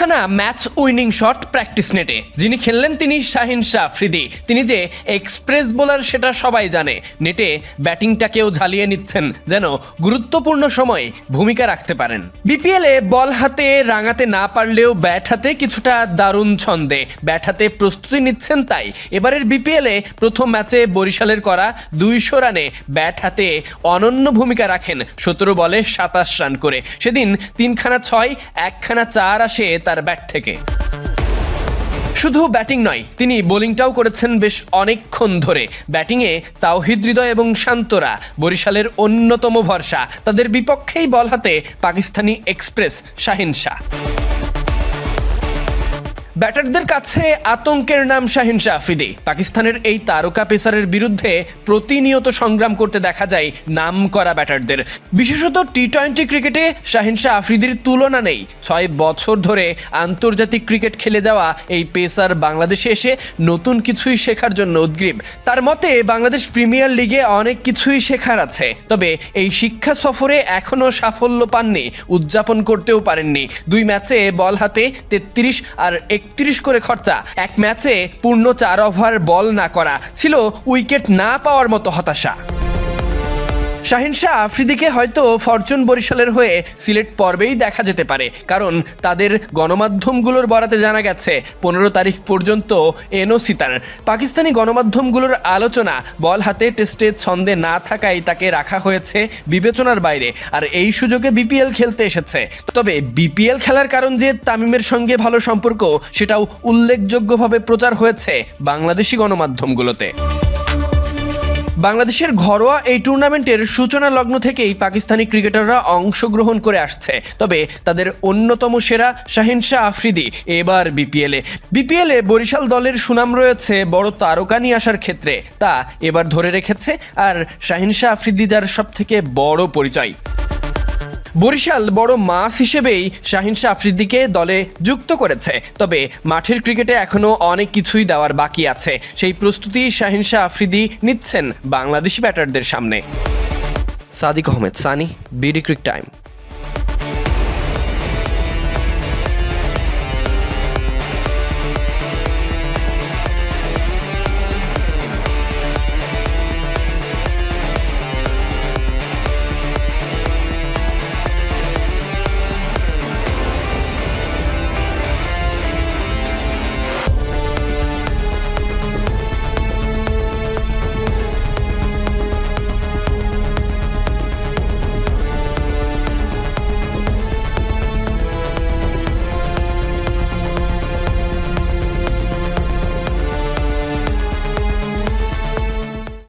একখানা match winning shot practice নেটে। যিনি খেললেন তিনি শাহিন শাহ ফ্রিদি। তিনি যে এক্সপ্রেস বোলার সেটা সবাই জানে। নেটে ব্যাটিংটাকেও ঝালিয়ে নিচ্ছেন যেন গুরুত্বপূর্ণ সময়ে ভূমিকা রাখতে পারেন। বিপিএলে বল হাতে রাঙাতে না পারলেও ব্যাট হাতে কিছুটা দারুণ ছন্দে। ব্যাট হাতে প্রস্তুতি নিচ্ছেন তাই। এবারের বিপিএলে প্রথম ম্যাচে বরিশালের করা দুইশো রানে ব্যাট হাতে অনন্য ভূমিকা রাখেন সতেরো বলে সাতাশ রান করে। সেদিন তিনখানা ছয়, একখানা চার আসে তার ব্যাট থেকে। শুধু ব্যাটিং নয়, তিনি বোলিংটাও করেছেন বেশ অনেকক্ষণ ধরে। ব্যাটিংয়ে তাও হৃদয় এবং শান্তরা, বরিশালের অন্যতম ভরসা। তাদের বিপক্ষেই বল হাতে পাকিস্তানি এক্সপ্রেস শাহিন শাহ। ব্যাটারদের কাছে আতঙ্কের নাম শাহিন শাহ আফ্রিদি পাকিস্তানের এই তারকা পেসারের বিরুদ্ধে প্রতিনিয়ত সংগ্রাম করতে দেখা যায় নাম করা ব্যাটারদের। বিশেষত টি টোয়েন্টি ক্রিকেটে শাহিন শাহ আফ্রিদির তুলনা নেই। ছয় বছর ধরে আন্তর্জাতিক ক্রিকেট খেলে যাওয়া এই পেসার বাংলাদেশে এসে নতুন কিছুই শেখার জন্য উদ্গ্রীব। তার মতে, বাংলাদেশ প্রিমিয়ার লিগে অনেক কিছুই শেখার আছে। তবে এই শিক্ষা সফরে এখনও সাফল্য পাননি, উদযাপন করতেও পারেননি। দুই ম্যাচে বল হাতে তেত্রিশ আর একত্রিশ করে খরচা। এক ম্যাচে পূর্ণ চার ওভার বল না করা ছিল উইকেট না পাওয়ার মতো হতাশা। শাহিন শাহ আফ্রিদিকে হয়তো ফরচুন বরিশালের হয়ে সিলেট পর্বেই দেখা যেতে পারে, কারণ তাদের গণমাধ্যমগুলোর বরাতে জানা গেছে, পনেরো তারিখ পর্যন্ত এনওসি তার। পাকিস্তানি গণমাধ্যমগুলোর আলোচনা বল হাতে টেস্টে ছন্দে না থাকায় তাকে রাখা হয়েছে বিবেচনার বাইরে, আর এই সুযোগে বিপিএল খেলতে এসেছে। তবে বিপিএল খেলার কারণ যে তামিমের সঙ্গে ভালো সম্পর্ক, সেটাও উল্লেখযোগ্যভাবে প্রচার হয়েছে বাংলাদেশি গণমাধ্যমগুলোতে। বাংলাদেশের ঘরোয়া এই টুর্নামেন্টের সূচনা লগ্ন থেকেই পাকিস্তানি ক্রিকেটাররা অংশগ্রহণ করে আসছে। তবে তাদের অন্যতম সেরা শাহিন শাহ আফ্রিদি এবার বিপিএলে। বিপিএলে বরিশাল দলের সুনাম রয়েছে বড় তারকা নিয়ে আসার ক্ষেত্রে। তা এবার ধরে রেখেছে আর শাহিন শাহ আফ্রিদি যার সবথেকে বড় পরিচয়। বরিশাল বড় মাস হিসেবেই শাহিন শাহ আফ্রিদিকে দলে যুক্ত করেছে। তবে মাঠের ক্রিকেটে এখনও অনেক কিছুই দেওয়ার বাকি আছে। সেই প্রস্তুতি শাহিন শাহ আফ্রিদি নিচ্ছেন বাংলাদেশি ব্যাটারদের সামনে। Sadiq Ahmed, Sunny, BD cric time.